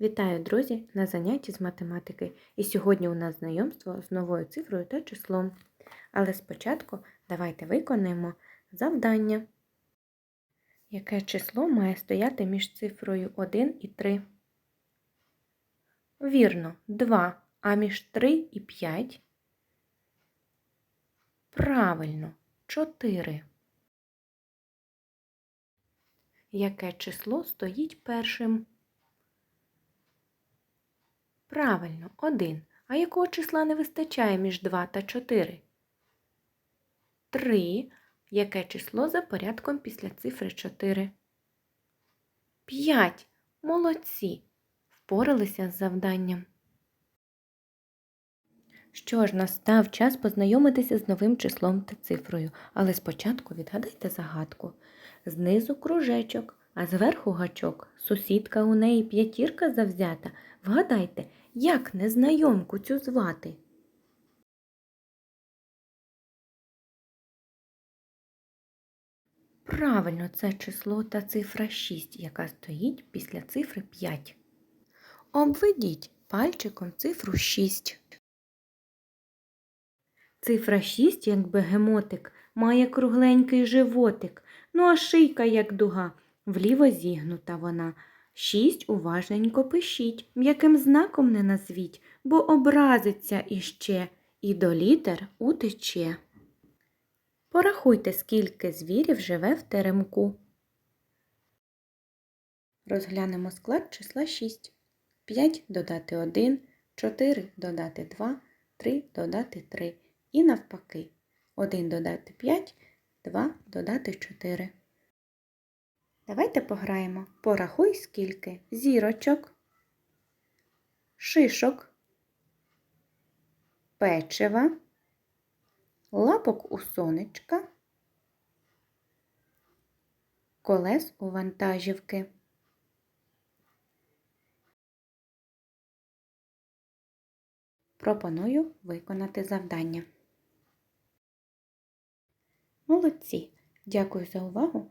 Вітаю, друзі, на занятті з математики. І сьогодні у нас знайомство з новою цифрою та числом. Але спочатку давайте виконаємо завдання. Яке число має стояти між цифрою 1 і 3? Вірно, 2, а між 3 і 5? Правильно, 4. Яке число стоїть першим? Правильно, 1. А якого числа не вистачає між 2 та 4? 3. Яке число за порядком після цифри 4? 5. Молодці. Впоралися з завданням. Що ж, настав час познайомитися з новим числом та цифрою, але спочатку відгадайте загадку. Знизу кружечок, а зверху гачок. Сусідка у неї п'ятірка завзята. Вгадайте, як незнайомку цю звати? Правильно, це число та цифра 6, яка стоїть після цифри 5. Обведіть пальчиком цифру 6. Цифра 6, як бегемотик, має кругленький животик, ну а шийка, як дуга, вліво зігнута вона. Шість уважненько пишіть, м'яким знаком не назвіть, бо образиться іще і до літер утече. Порахуйте, скільки звірів живе в теремку. Розглянемо склад числа 6. 5 додати 1, 4 додати 2, 3 додати 3. І навпаки. 1 додати 5, 2 додати 4. Давайте пограємо. Порахуй скільки зірочок, шишок, печива, лапок у сонечка, колес у вантажівки. Пропоную виконати завдання. Молодці! Дякую за увагу